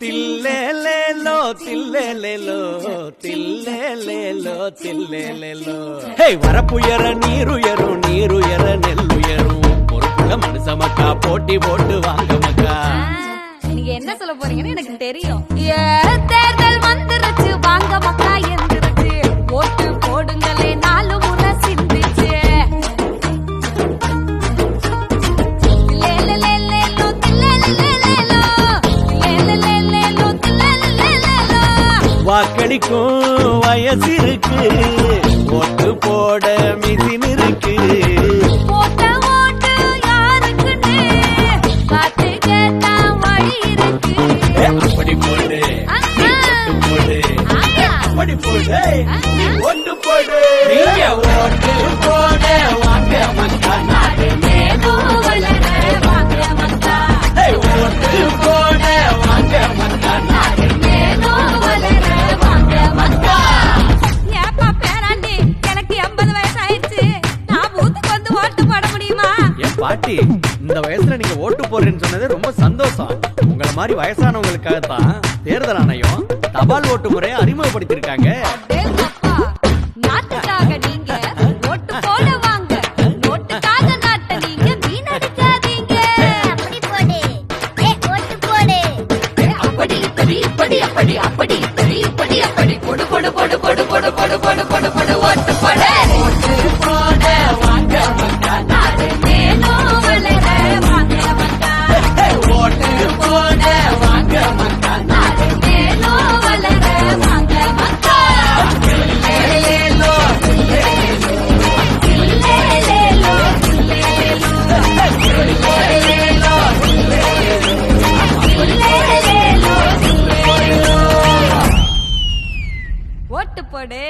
తిల్లెలేలో తిల్లెలేలో తిల్లెలేలో తిల్లెలేలో హే వరపు ఎర నీరు ఎరు నీరు ఎర నెల్లు ఎరు பொறுப்புள்ள மனுஷமக்கா போட்டி போட்டு வாங்கமக்கா நீங்க என்ன சொல்ல போறீங்கன்னு எனக்கு தெரியும் வாக்களிக்கும் வயசு இருக்கு ஓட்டு போட மிதின் இருக்கு. அப்படி போடு? போடு? போடு? போடு. நீங்க பாட்டி இந்த வயசுல நீங்க ஓட்டு போடுறேன்னு சொன்னது ரொம்ப சந்தோஷம். உங்களை மாதிரி வயசானவங்களுக்காக தான் தேர்தல் ஆணையம் தபால் ஓட்டு முறையை அறிமுகப்படுத்திருக்காங்க ஓட்டு போடு.